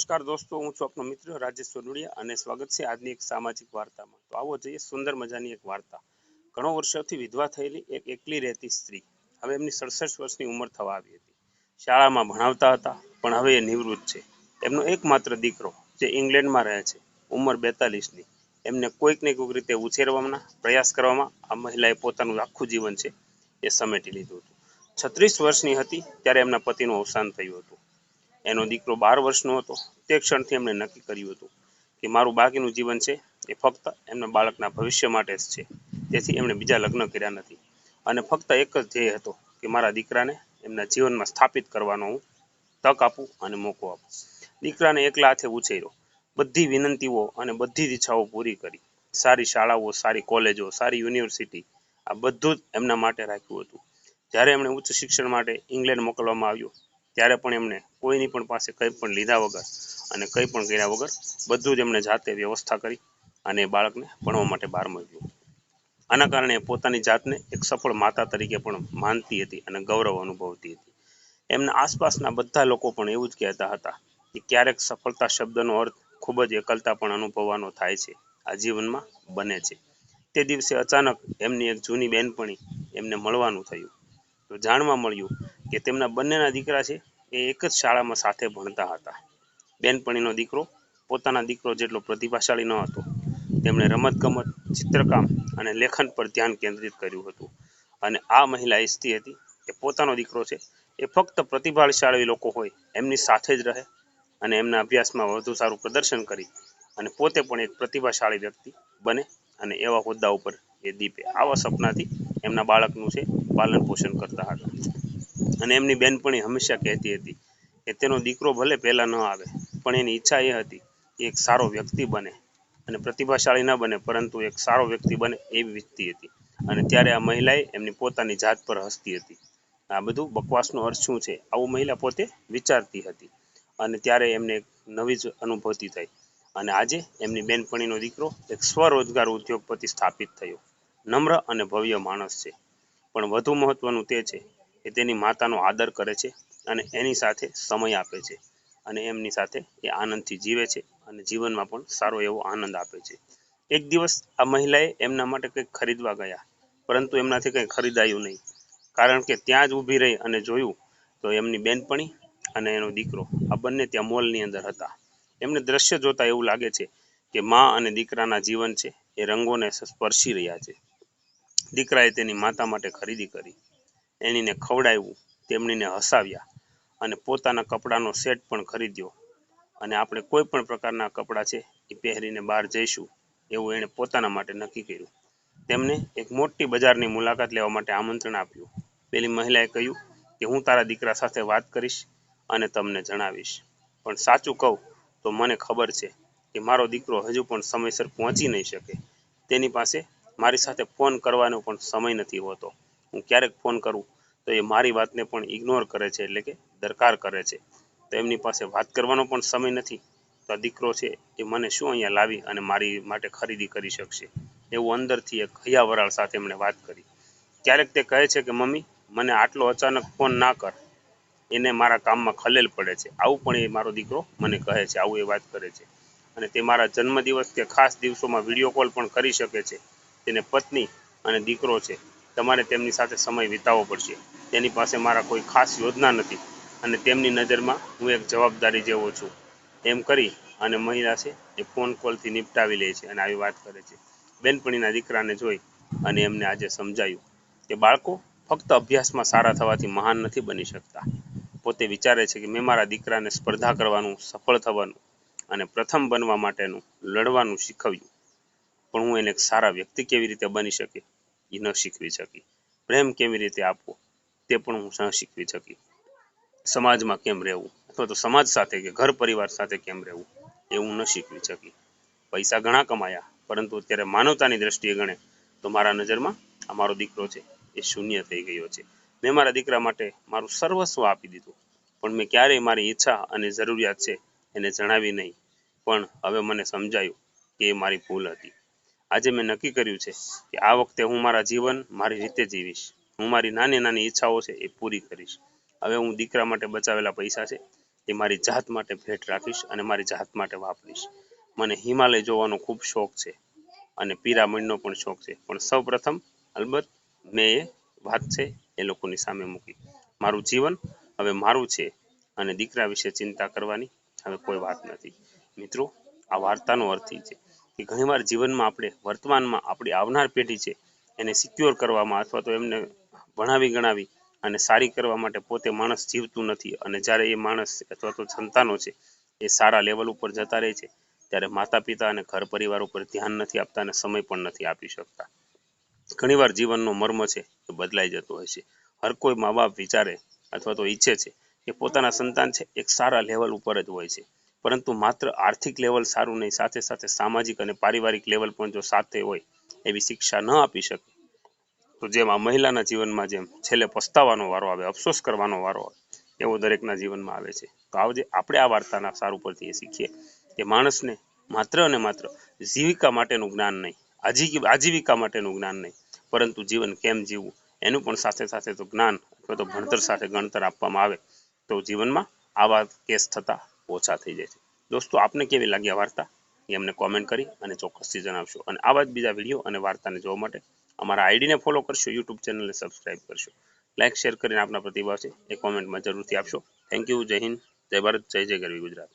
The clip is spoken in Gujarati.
નમસ્કાર દોસ્તો, હું છું આપનો મિત્ર રાજેશ સોનુડિયા અને સ્વાગત છે આજની એક સામાજિક વાર્તામાં. તો આવો જોઈએ સુંદર મજાની એક વાર્તા. ઘણો વર્ષોથી વિધવા થયેલી એક એકલી રહેતી સ્ત્રી. હવે એમની સડસઠ વર્ષની ઉંમર થવા આવી હતી. શાળામાં ભણાવતા હતા, પણ હવે એ નિવૃત્ત છે. એમનો એકમાત્ર દીકરો, જે ઇંગ્લેન્ડમાં રહે છે, ઉંમર બેતાલીસની. એમને કોઈક ને કોઈક રીતે ઉછેરવાના પ્રયાસ કરવામાં આ મહિલાએ પોતાનું આખું જીવન છે, એ સમેટી લીધું હતું. છત્રીસ વર્ષની હતી, ત્યારે એમના પતિનું અવસાન થયું હતું. એનો દીકરો બાર વર્ષનો હતો. તે ક્ષણથી એમણે નક્કી કર્યું હતું કે મારું બાકીનું જીવન છે એ ફક્ત એમના બાળકના ભવિષ્ય માટે જ છે. તેથી એમણે બીજા લગ્ન કર્યા નથી. અને ફક્ત એક જ ધ્યેય હતો કે મારા દીકરાને એમના જીવનમાં સ્થાપિત કરવાનો હું તક આપું અને મોકો આપું. દીકરાને એકલા હાથે ઉછેર્યો. બધી વિનંતીઓ અને બધી જ ઈચ્છાઓ પૂરી કરી. સારી શાળાઓ, સારી કોલેજો, સારી યુનિવર્સિટી, આ બધું જ એમના માટે રાખ્યું હતું. જ્યારે એમણે ઉચ્ચ શિક્ષણ માટે ઇંગ્લેન્ડ મોકલવામાં આવ્યું ત્યારે પણ એમણે કોઈની પણ પાસે કંઈ પણ લીધા વગર અને કંઈ પણ કર્યા વગર બધું જ એમણે જાતે વ્યવસ્થા કરી અને બાળકને ભણવા માટે બહાર મોકલ્યું. આના કારણે પોતાની જાતને એક સફળ માતા તરીકે પણ માનતી હતી અને ગૌરવ અનુભવતી હતી. એમના આસપાસના બધા લોકો પણ એવું જ કહેતા હતા કે ક્યારેક સફળતા શબ્દનો અર્થ ખૂબ જ એકલતા પણ અનુભવવાનો થાય છે, આ જીવનમાં બને છે. તે દિવસે અચાનક એમની એક જૂની બહેનપણી એમને મળવાનું થયું. તો જાણવા મળ્યું કે તેમના બંનેના દીકરા છે એ એક જ શાળામાં સાથે ભણતા હતા. બેનપણીનો દીકરો પોતાના દીકરો જેટલો પ્રતિભાશાળી ન હતો. તેમણે રમતગમત, ચિત્રકામ અને લેખન પર ધ્યાન કેન્દ્રિત કર્યું હતું. અને આ મહિલા ઈચ્છતી હતી કે પોતાનો દીકરો છે એ ફક્ત પ્રતિભાશાળી લોકો હોય, એમની સાથે જ રહે અને એમના અભ્યાસમાં વધુ સારું પ્રદર્શન કરી અને પોતે પણ એક પ્રતિભાશાળી વ્યક્તિ બને અને એવા હોદ્દા ઉપર એ દીપે આવા સપનાથી એમના બાળકનું છે પાલન પોષણ કરતા હતા. અને એમની બેનપણી હંમેશા કહેતી હતી કે તેનો દીકરો ભલે પહેલાં ન આવે, પણ એની ઈચ્છા એ હતી કે એક સારો વ્યક્તિ બને અને પ્રતિભાશાળી ન બને, પરંતુ એક સારો વ્યક્તિ બને એવી ઈચ્છતી હતી. અને ત્યારે આ મહિલાએ એમની પોતાની જાત પર હસતી હતી. આ બધું બકવાસનો અર્થ શું છે? આવું મહિલા પોતે વિચારતી હતી. અને ત્યારે એમને એક નવી જ અનુભૂતિ થઈ. અને આજે એમની બેનપણીનો દીકરો એક સ્વરોજગાર ઉદ્યોગપતિ સ્થાપિત થયો. નમ્ર અને ભવ્ય માણસ છે. પણ વધુ મહત્વનું તે છે કે તેની માતાનો આદર કરે છે અને એની સાથે સમય આપે છે. અને એમની સાથે એ આનંદથી જીવે છે અને જીવનમાં પણ સારો એવો આનંદ આપે છે. એક દિવસ આ મહિલાએ એમના માટે કંઈક ખરીદવા ગયા, પરંતુ એમનાથી કંઈ ખરીદાયું નહીં. કારણ કે ત્યાં જ ઊભી રહી અને જોયું તો એમની બેનપણી અને એનો દીકરો આ બંને ત્યાં મોલની અંદર હતા. એમને દ્રશ્ય જોતા એવું લાગે છે કે મા અને દીકરાના જીવન છે એ રંગોને સ્પર્શી રહ્યા છે. દીકરાએ તેની માતા માટે ખરીદી કરી. એનીને ખવડાવ્યું, તેમણીને હસાવ્યા અને પોતાના કપડાનો સેટ પણ ખરીદ્યો. અને આપણે કોઈ પણ પ્રકારના કપડાં છે એ પહેરીને બહાર જઈશું એવું એણે પોતાના માટે નક્કી કર્યું. તેમને એક મોટી બજારની મુલાકાત લેવા માટે આમંત્રણ આપ્યું. પેલી મહિલાએ કહ્યું કે, હું તારા દીકરા સાથે વાત કરીશ અને તમને જણાવીશ. પણ સાચું કહું તો મને ખબર છે કે મારો દીકરો હજુ પણ સમયસર પહોંચી નહીં શકે. તેની પાસે મારી સાથે ફોન કરવાનો પણ સમય નથી હોતો. હું ક્યારેક ફોન કરું, તો એ મારી વાતને પણ ઇગ્નોર કરે છે એટલે કે દરકાર કરે છે. તો એમની પાસે વાત કરવાનો પણ સમય નથી. તો આ દીકરો છે એ મને શું અહીંયા લાવી અને મારી માટે ખરીદી કરી શકશે? એવું અંદરથી એક હૈયા વરાળ સાથે એમણે વાત કરી. ક્યારેક તે કહે છે કે, મમ્મી, મને આટલો અચાનક ફોન ના કર. એને મારા કામમાં ખલેલ પડે છે. આવું પણ એ મારો દીકરો મને કહે છે. આવું એ વાત કરે છે. અને તે મારા જન્મદિવસ કે ખાસ દિવસોમાં વીડિયો કોલ પણ કરી શકે છે. તેને પત્ની અને દીકરો છે. તમારે તેમની સાથે સમય વિતાવવો પડશે. તેની પાસે મારા કોઈ ખાસ યોજના નથી અને તેમની નજરમાં હું એક જવાબદારી જેવો છું. એમ કરી અને મહિલા છે એ ફોન કોલથી નિપટાવી લે છે અને આવી વાત કરે છે. બેનપણીના દીકરાને જોઈ અને એમને આજે સમજાયું કે બાળકો ફક્ત અભ્યાસમાં સારા થવાથી મહાન નથી બની શકતા. પોતે વિચારે છે કે મેં મારા દીકરાને સ્પર્ધા કરવાનું, સફળ થવાનું અને પ્રથમ બનવા માટેનું લડવાનું શીખવ્યું. પણ હું એને એક સારા વ્યક્તિ કેવી રીતે બની શકે? ન શીખવી શકી. પ્રેમ કેવી રીતે આપવો, તે પણ હું ન શીખવી શકી. સમાજમાં કેમ રહેવું? અથવા તો સમાજ સાથે કે ઘર પરિવાર સાથે કેમ રહેવું? એ હું ન શીખવી શકી. પૈસા ઘણા કમાયા, પરંતુ અત્યારે માનવતાની દ્રષ્ટિએ ગણે તો મારા નજરમાં આ મારો દીકરો છે, એ શૂન્ય થઈ ગયો છે. મેં મારા દીકરા માટે મારું સર્વસ્વ આપી દીધું, પણ મેં ક્યારેય મારી ઈચ્છા અને જરૂરિયાત છે એને જણાવી નહીં. પણ હવે મને સમજાયું કે એ મારી ભૂલ હતી. આજે મેં નક્કી કર્યું છે કે આ વખતે હું મારા જીવન મારી રીતે જીવીશ. હું મારી નાની નાની ઈચ્છાઓ છે એ પૂરી કરીશ. હવે હું દીકરા માટે બચાવેલા પૈસા છે એ મારી જાત માટે ભેટ રાખીશ અને મારી જાત માટે વાપરીશ મને હિમાલય જોવાનો ખૂબ શોખ છે અને પિરામિડનો પણ શોખ છે. પણ સૌપ્રથમ અલબત્ત મેં એ વાત છે એ લોકોની સામે મૂકી. મારું જીવન હવે મારું છે અને દીકરા વિશે ચિંતા કરવાની હવે કોઈ વાત નથી. મિત્રો, આ વાર્તાનો અર્થ છે કે ઘણીવાર જીવનમાં આપણે વર્તમાનમાં આપણી આવનાર પેઢી છે એને સિક્યોર કરવામાં અથવા તો એમને ભણાવી ગણાવી અને સારી કરવા માટે પોતે માણસ જીવતું નથી. અને જ્યારે એ માણસ અથવા તો સંતાનો છે, એ સારા લેવલ ઉપર જતા રહે છે, ત્યારે માતા પિતા અને ઘર પરિવાર ઉપર ધ્યાન નથી આપતા અને સમય પણ નથી આપી શકતા. ઘણીવાર જીવનનો મર્મ છે એ બદલાઈ જતો હોય છે. હર કોઈ મા બાપ વિચારે અથવા તો ઈચ્છે છે કે પોતાના સંતાન છે એક સારા લેવલ ઉપર જ હોય છે. પરંતુ માત્ર આર્થિક લેવલ સારું નહીં, સાથે સાથે સામાજિક અને પારિવારિક લેવલ પણ જો સાથે હોય, એવી શિક્ષા ન આપી શકે. તો જેમ આ મહિલાના જીવનમાં જેમ છેલ્લે પસ્તાવાનો વારો આવે, અફસોસ કરવાનો વારો આવે, એવો દરેકના જીવનમાં આવે છે. તો આવજે આપણે આ વાર્તાના સાર ઉપરથી એ શીખીએ કે માણસને માત્ર અને માત્ર જીવિકા માટેનું જ્ઞાન નહીં, આજીવિ, આજીવિકા માટેનું જ્ઞાન નહીં, પરંતુ જીવન કેમ જીવવું, એનું પણ સાથે સાથે તો જ્ઞાન અથવા તો ભણતર સાથે ગણતર આપવામાં આવે. તો જીવનમાં આવા કેસ થતા ઓછા થઈ જાય છે. દોસ્તો, આપને કેવી લાગી આ વાર્તા? એ અમને કોમેન્ટ કરી અને ચોક્કસથી જણાવશો. અને આવા જ બીજા વીડિયો અને વાર્તાને જોવા માટે અમારા આઈડીને ફોલો કરશો યુટ્યુબ ચેનલને સબસ્ક્રાઇબ કરશો. લાઇક શેર કરીને આપના પ્રતિભાવ છે, એ કોમેન્ટમાં જરૂરથી આપશો. થેન્ક યુ જય હિન્દ, જય ભારત, જય જય ગરવી ગુજરાત.